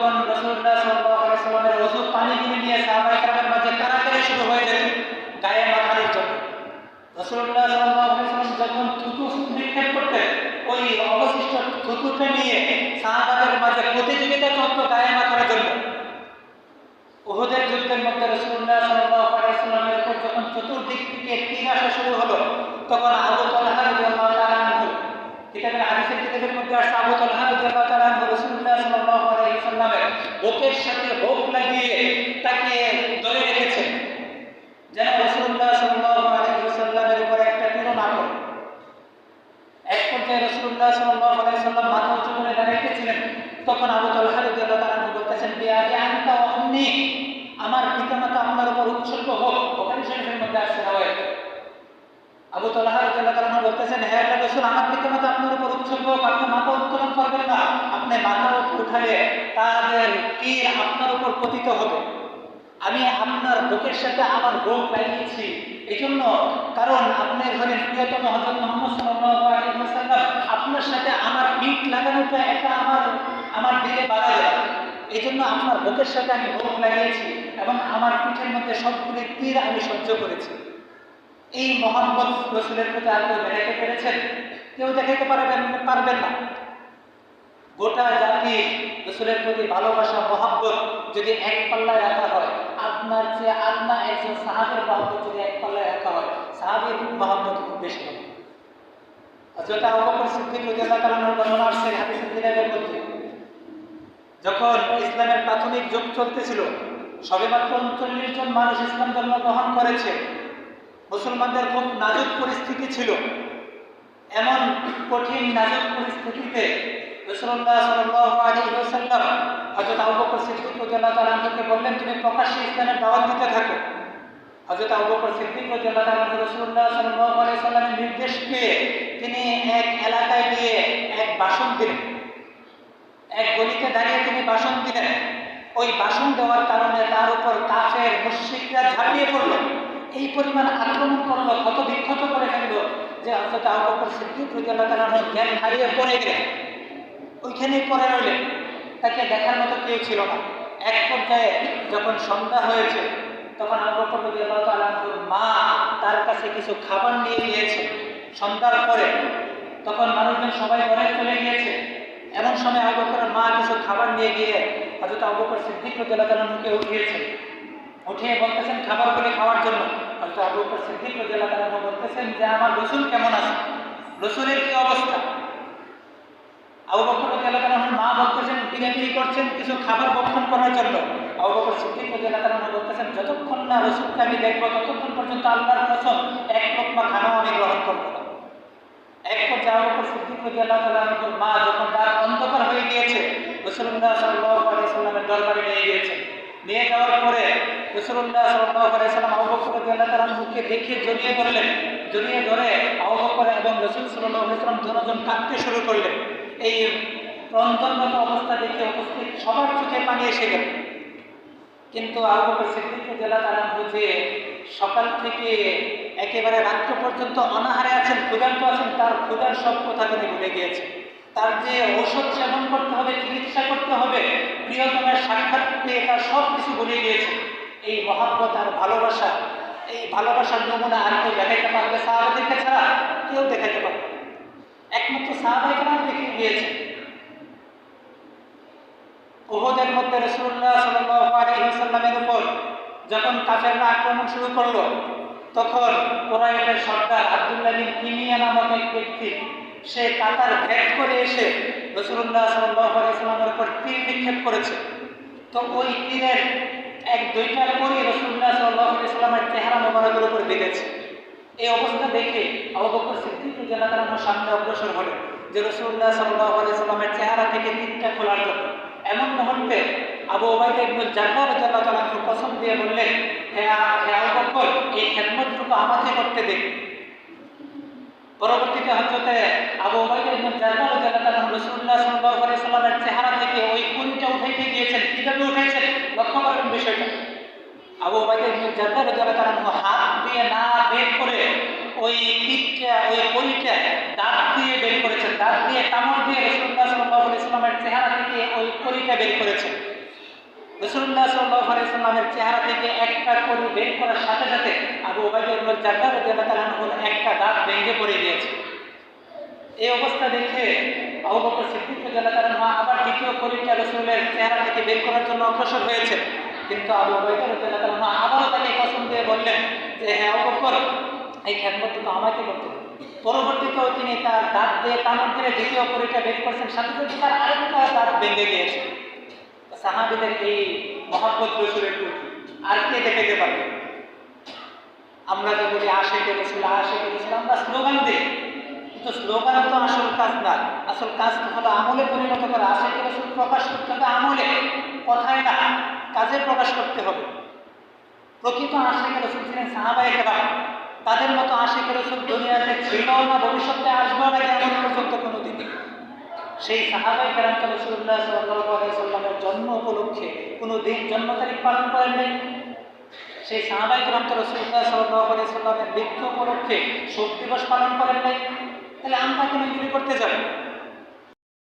তখন রসুল্লাহ সাল্লাহ আলাইসাল্লামের রজু পানি কিনে নিয়ে সাহাবাই কালামের মাঝে কারাকারি শুরু হয়ে যেত গায়ে মাখানোর জন্য রসুল্লাহ সাল্লাহ আলাইসাল্লাম যখন থুতু নিক্ষেপ করতেন, ওই অবশিষ্ট থুতুটা নিয়ে সাহাবাদের মাঝে প্রতিযোগিতা চলত গায়ে মাখানোর জন্য। উহুদের যুদ্ধের মধ্যে রসুল্লাহ সাল্লাহ আলাইসাল্লামের উপর যখন চতুর্দিক থেকে তীর শুরু হলো, তখন আবু তলহা রাদিয়াল্লাহু তাআলা আনহু, কিতাবের হাদিসের কিতাবের মধ্যে আসছে আবু তলহা আনহু রাসূলুল্লাহ সাল্লাল্লাহু আলাইহি বুকের সাথে বুক লাগিয়ে তাকে ধরে রেখেছেন। যেন রাসূলুল্লাহ সাল্লাল্লাহু আলাইহি সাল্লামের উপর একটা তীর না এক পর্যায়ে রাসূলুল্লাহ সাল্লাল্লাহু আলাইহি সাল্লাম মাথা উঁচু করে দাঁড়িয়েছিলেন তখন আবু তাআলা আনহু বলতেছেন বিআবি আনতা উম্মি আমার পিতামাতা আপনার উপর উৎসর্গ হোক। ওখানে শরীফের মধ্যে আসছে রাওয়ায়াত আবু রাদিয়াল্লাহু তাআলা বলতেছেন, হে আল্লাহর রাসূল, আমার পিতামাতা আপনার উপর উৎসর্গ হোক। আপনি মাথা উত্তোলন করবেন না। আপনি মাথা উঠালে তাদের তীর আপনার উপর পতিত হবে? আমি আপনার বুকের সাথে আমার রোগ লাগিয়েছি এই জন্য কারণ আপনি ঘরের প্রিয়তম হজরত মোহাম্মদ ওয়াসাল্লাম আপনার সাথে আমার পিঠ লাগানোটা একটা আমার আমার দিলে বাধা দেয়। এই জন্য আপনার বুকের সাথে আমি রোগ লাগিয়েছি এবং আমার পিঠের মধ্যে সবগুলি তীর আমি সহ্য করেছি। এই মোহাম্মদ রসুলের প্রতি কেউ দেখাতে পেরেছেন? কেউ দেখাতে পারবেন পারবেন না। গোটা জাতি রসুলের প্রতি ভালোবাসা, মহাব্বত যদি এক পাল্লায় রাখা হয়, আপনার চেয়ে আপনার একজন সাহাবের মহাব্বত যদি এক পাল্লায় রাখা হয়, সাহাবের মহাব্বত খুব বেশি হবে। যেটা অবকর সিদ্দিক রাদিয়াল্লাহু তাআলার বর্ণনা আসছে হাদিসের কিতাবের মধ্যে। যখন ইসলামের প্রাথমিক যুগ চলতেছিল সবেমাত্র উনচল্লিশ জন মানুষ ইসলাম ধর্ম গ্রহণ করেছে। মুসলমানদের খুব নাজুক পরিস্থিতি ছিল। এমন কঠিন নাজুক পরিস্থিতিতে রসুল্লাহ ওয়াসাল্লাম হযরত আবু বকর সিদ্দিক রাদিয়াল্লাহু তাআলা বললেন, তুমি প্রকাশ্যে ইসলামের দাওয়াত দিতে থাকো। হযরত আবু বকর সিদ্দিক রাসূলুল্লাহ সাল্লাল্লাহু আলাইহি নির্দেশ পেয়ে তিনি এক এলাকায় গিয়ে এক ভাষণ দিলেন। এক গলিতে দাঁড়িয়ে তিনি ভাষণ দিলেন। ওই ভাষণ দেওয়ার কারণে তার উপর কাফের ঝাঁপিয়ে পড়ল। এই পরিমাণ আক্রমণ করল ক্ষত বিক্ষত করে ফেলল যে হযরত আবু বকর সিদ্দিক রাদিয়াল্লাহু তাআলা আনহু জ্ঞান হারিয়ে পড়ে গেলেন। ওইখানেই পরে রইলেন। তাকে দেখার মতো কেউ ছিল না। এক পর্যায়ে যখন সন্ধ্যা হয়েছে, তখন রাদিয়াল্লাহু মা তার কাছে কিছু খাবার নিয়ে গিয়েছে। সন্ধ্যার পরে তখন মানুষজন সবাই ঘরে চলে গিয়েছে। এমন সময় আবুবকরের মা কিছু খাবার নিয়ে গিয়ে হযরত আবু বকর সিদ্দিক রাদিয়াল্লাহু তাআলা আনহুকে উঠিয়েছেন উঠিয়ে বলতেছেন, খাবারগুলি খাওয়ার জন্য। হযরত আবু বকর সিদ্দিক রাদিয়াল্লাহু আনহু বলতেছেন যে, আমার রসূল কেমন আছে? রসূলের কি অবস্থা? আবু বকর রাদিয়াল্লাহু মা বলতেছেন পিড়াপিড়ি করছেন, কিছু খাবার ভক্ষণ করার জন্য। আবু বকর সিদ্দিক রাদিয়াল্লাহু বলতেছেন, যতক্ষণ না রসূলকে আমি দেখব, ততক্ষণ পর্যন্ত আল্লাহর কসম, এক লোকমা খানাও আমি গ্রহণ করব না। এক পর্যায়ে আবু বকর সিদ্দিক রাদিয়াল্লাহু তাআলা মা যখন রাত অন্ধকার হয়ে গিয়েছে, রাসূলুল্লাহ সাল্লাল্লাহু আলাইহি সাল্লামের দরবারে নিয়ে গিয়েছে। নিয়ে যাওয়ার পরে রাসূলুল্লাহ সাল্লাল্লাহু আলাইহি সাল্লাম আবু বকর রাদিয়াল্লাহু তাআলা আনহুকে দেখে জড়িয়ে ধরলেন। জড়িয়ে ধরে আবু বকর এবং রাসূল সাল্লাল্লাহু আলাইহি সাল্লাম দুজন কাঁদতে শুরু করলেন। এই ক্রন্দনগত অবস্থা দেখে উপস্থিত সবার চোখে পানি এসে গেল। কিন্তু আবু সিদ্দিক তাআলা আনহু যে সকাল থেকে একেবারে রাত্র পর্যন্ত অনাহারে আছেন, ক্ষুধার্ত আছেন, তার ক্ষুধার সব কথা তিনি ভুলে গিয়েছেন। তার যে ঔষধ সেবন করতে হবে, চিকিৎসা করতে হবে প্রিয়তমের সাক্ষাৎ পেয়ে তার সব কিছু ভুলে গিয়েছে এই মহাব্বত আর ভালোবাসা, এই ভালোবাসার নমুনা আর কেউ দেখাইতে পারবে সাহাবাদেরকে ছাড়া কেউ দেখাইতে পারবে। একমাত্র সাহাবাহিকরাও দেখিয়ে গিয়েছে। ওহদের মধ্যে রসুল্লাহ আলাইহি উপর যখন কাফেররা আক্রমণ শুরু করল, তখন কোরআনের সর্দার আব্দুল্লাহ বিন কিমিয়া নামক এক ব্যক্তি, সে কাতার ভেদ করে এসে রসুল্লাহ আলাইহি উপর তীর নিক্ষেপ করেছে। তো ওই তীরের এক দুইটা করে রসুল্লাহ সাল্লাল্লাহু আলাইহি ওয়াসাল্লামের চেহারা মোবারকের উপর বেঁধেছে। এই অবস্থা দেখে আবু বকর সিদ্দিক রাদিয়াল্লাহু তাআলা সামনে অগ্রসর হলেন যে রাসূলুল্লাহ সাল্লাল্লাহু আলাইহি সাল্লামের চেহারা থেকে তীরটা খোলার জন্য এমন মুহূর্তে আবু ওবাইদা ইবনে কসম দিয়ে বললেন, হে আ- হে আবু এই খেদমতটুকু আমাকে করতে দিন পরবর্তীতে হজরতে আবু ওবাইদা ইবনে জাররাহ রাদিয়াল্লাহু তাআলা রাসূলুল্লাহ সাল্লাল্লাহু চেহারা থেকে ওই কুড়িটা উঠাইতে গিয়েছেন। কীভাবে লক্ষ্য করবেন বিষয়টা। আবু ওবাইদা ইবনে জাররাহ রাদিয়াল্লাহু হাত দিয়ে না বের করে ওই তীরটা ওই কলিটা দাঁত দিয়ে বের করেছেন দাঁত দিয়ে কামড় দিয়ে রাসূলুল্লাহ সাল্লাল্লাহু আলাইহি সাল্লামের চেহারা থেকে ওই করিটা বের করেছেন রসুল্লাহ সাল্লাহ আলাইসাল্লামের চেহারা থেকে একটা করি বের করার সাথে সাথে আবু ওবায়দুল জাদ্দার রাদিয়াল্লাহু একটা দাঁত ভেঙে পড়ে গিয়েছে। এই অবস্থা দেখে আবু বকর সিদ্দিক রাদিয়াল্লাহু আবার দ্বিতীয় করিটা রসুলের চেহারা থেকে বের করার জন্য অগ্রসর হয়েছে। কিন্তু আবু রাদিয়াল্লাহু আবারও তাকে কসম দিয়ে বললেন যে হ্যাঁ আবু বকর, এই খেদমতটুকু আমাকে করতে পরবর্তীতেও তিনি তার দাঁত দিয়ে কামড় দিয়ে দ্বিতীয় করিটা বের করছেন, সাথে সাথে তার আরেকটা দাঁত ভেঙে গিয়েছে। সাহাবিদের এই মহাব্বত রসুলের প্রতি আর কে দেখাইতে পারবে? আমরা যে বলি আশেকে রসুল আশেকে রসুল, আমরা স্লোগান দিই। কিন্তু স্লোগান তো আসল কাজ না। আসল কাজ তো হলো আমলে পরিণত করা। আশেকে রসুল প্রকাশ করতে হবে আমলে, কথায় না। কাজে প্রকাশ করতে হবে। প্রকৃত আশেকে রসুল ছিলেন সাহাবাই কেরাম। তাদের মতো আশেকে রসুল দুনিয়াতে ছিল না, ভবিষ্যতে আসবে না এমন পর্যন্ত কোনো দিন সেই সাহাবাই কেরামকে রসুল্লাহ সাল্লামের জন্ম উপলক্ষে কোনো দিন জন্ম তারিখ পালন করেন নাই। সেই সাহাবাই কেরামকে রসুল্লাহ সাল্লামের মৃত্যু উপলক্ষে শোক দিবস পালন করেন নাই। তাহলে আমরা কেন করতে যাব?